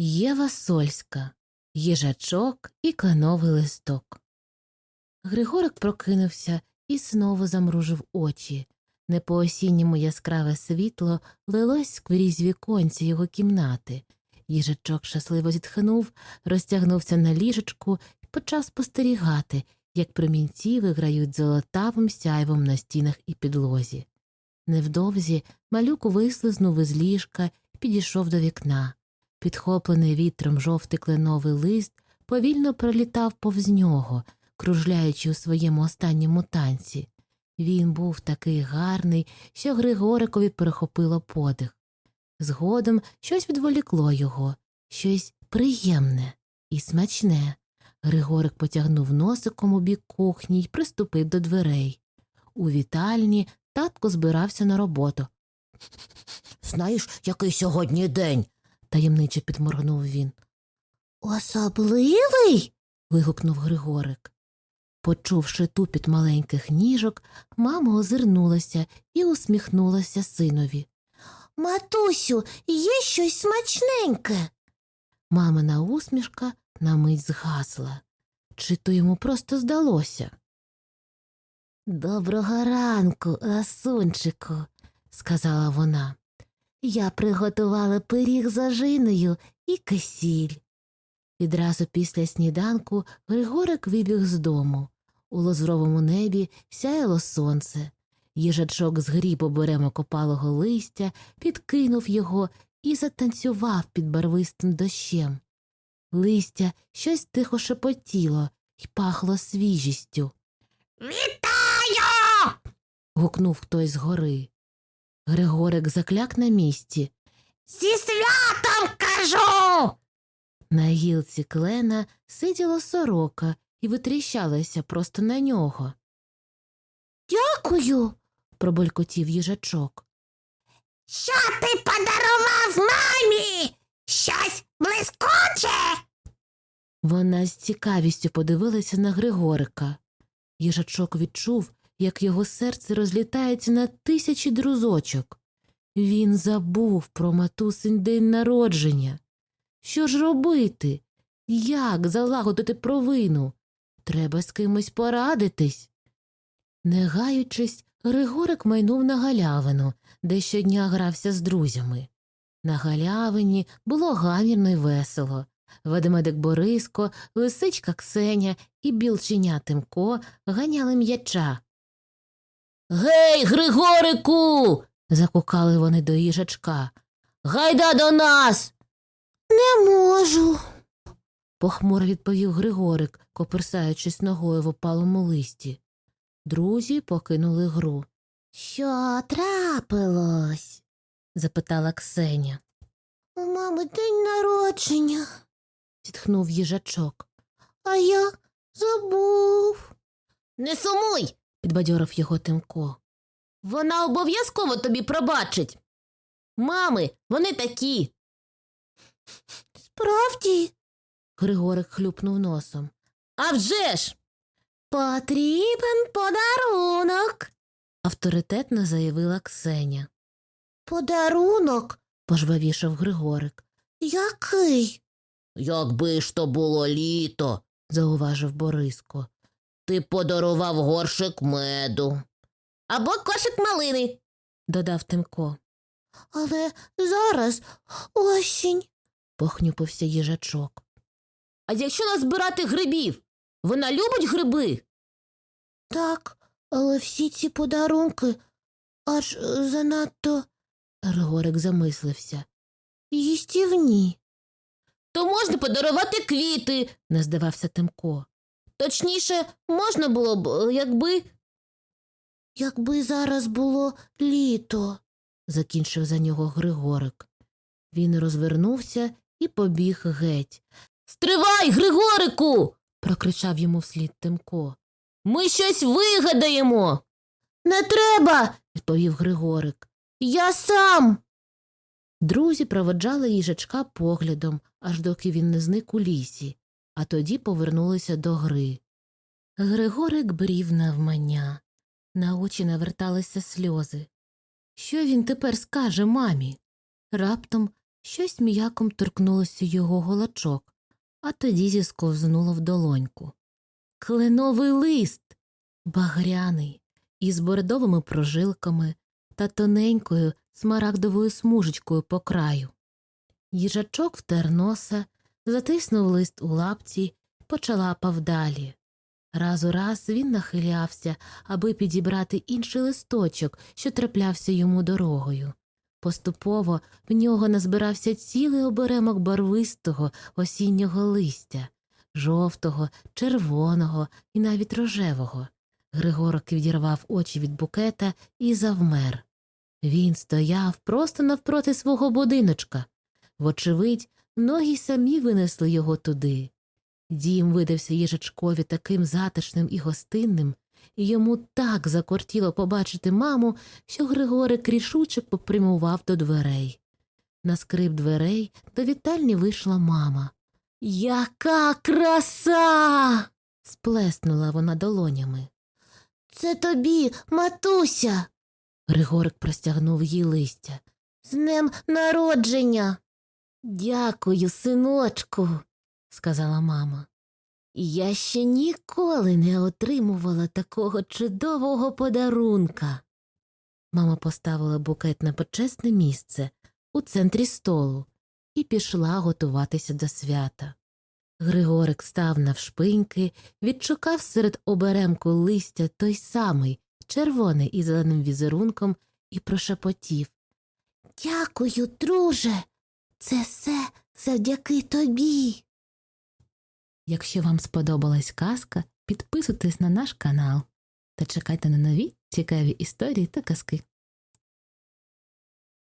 Єва Сольська, їжачок і кленовий листок. Григорик прокинувся і знову замружив очі. Не по осінньому яскраве світло лилось скрізь віконці його кімнати. Їжачок щасливо зітхнув, розтягнувся на ліжечку і почав спостерігати, як промінці виграють золотавим сяйвом на стінах і підлозі. Невдовзі малюк вислизнув із ліжка і підійшов до вікна. Підхоплений вітром жовтий кленовий лист повільно пролітав повз нього, кружляючи у своєму останньому танці. Він був такий гарний, що Григорикові перехопило подих. Згодом щось відволікло його, щось приємне і смачне. Григорик потягнув носиком у бік кухні й приступив до дверей. У вітальні татко збирався на роботу. Знаєш, який сьогодні день? Таємниче підморгнув він. Особливий? вигукнув Григорик. Почувши тупіт маленьких ніжок, мама озирнулася і усміхнулася синові. Матусю, є щось смачненьке. Мамина усмішка на мить згасла. Чи то йому просто здалося? Доброго ранку, ласунчику, сказала вона. Я приготувала пиріг з ожиною і кисіль. Відразу після сніданку Григорик вибіг з дому. У лозровому небі сяяло сонце. Їжачок згріб оберем окопалого листя, підкинув його і затанцював під барвистим дощем. Листя щось тихо шепотіло й пахло свіжістю. Вітаю! гукнув хтось згори. Григорик закляк на місці. Зі святом кажу. На гілці клена сиділа сорока і витріщалася просто на нього. Дякую. пробулькотів їжачок. Що ти подарував мамі? Щось блискуче? Вона з цікавістю подивилася на Григорика. Їжачок відчув, як його серце розлітається на тисячі друзочок. Він забув про матусин день народження. Що ж робити? Як залагодити провину? Треба з кимось порадитись. Не гаючись, Григорик майнув на галявину, де щодня грався з друзями. На галявині було гамірно й весело. Ведмедик Бориско, лисичка Ксеня і білченя Тимко ганяли м'яча. Гей, Григорику. закукали вони до їжачка. Гайда до нас. Не можу. похмуро відповів Григорик, коперсаючись ногою в опалому листі. Друзі покинули гру. Що трапилось? запитала Ксеня. У мами день народження, Зітхнув їжачок. а я забув. Не сумуй, підбадьорив його Тимко. Вона обов'язково тобі пробачить. Мами, вони такі. Справді, Григорик хлюпнув носом. «А вже ж!» потрібен подарунок. авторитетно заявила Ксеня. Подарунок? Пожвавішав Григорик. Який? Якби ж то було літо, зауважив Бориско. Ти подарував горшик меду. Або кошик малини, додав Тимко. Але зараз осінь. Похнюпився їжачок. А якщо назбирати грибів, вона любить гриби? Так, але всі ці подарунки аж занадто Григорик замислився. їстівні. То можна подарувати квіти. Не здавався Тимко. Точніше, можна було б, е, якби. Якби зараз було літо. закінчив за нього Григорик. Він розвернувся і побіг геть. Стривай, Григорику! Прокричав йому вслід Тимко. Ми щось вигадаємо. Не треба. Відповів Григорик. Я сам. Друзі проводжали їжачка поглядом, аж доки він не зник у лісі, а тоді повернулися до гри. Григорик брів навмання. На очі наверталися сльози. Що він тепер скаже мамі? Раптом Щось м'яком торкнулося його голочок, а тоді зісковзнуло в долоньку. Кленовий лист, багряний, із бордовими прожилками та тоненькою смарагдовою смужечкою по краю. Їжачок втер носа, затиснув лист у лапці, почалапав далі. Раз у раз він нахилявся, аби підібрати інший листочок, що траплявся йому дорогою. Поступово в нього назбирався цілий оберемок барвистого осіннього листя, жовтого, червоного і навіть рожевого. Григорок відірвав очі від букета і завмер. Він стояв просто навпроти свого будиночка. Вочевидь, ноги самі винесли його туди. Дім видався їжачкові таким затишним і гостинним, і йому так закортіло побачити маму, що Григорик рішуче попрямував до дверей. На скрип дверей до вітальні вийшла мама. Яка краса. сплеснула вона долонями. Це тобі, матуся. Григорик простягнув їй листя. З днем народження. Дякую, синочку, сказала мама. Я ще ніколи не отримувала такого чудового подарунка. Мама поставила букет на почесне місце у центрі столу і пішла готуватися до свята. Григорик став навшпиньки, відшукав серед оберемку листя той самий, червоний із зеленим візерунком, і прошепотів. Дякую, друже. Це все завдяки тобі. Якщо вам сподобалась казка, підписуйтесь на наш канал та чекайте на нові цікаві історії та казки.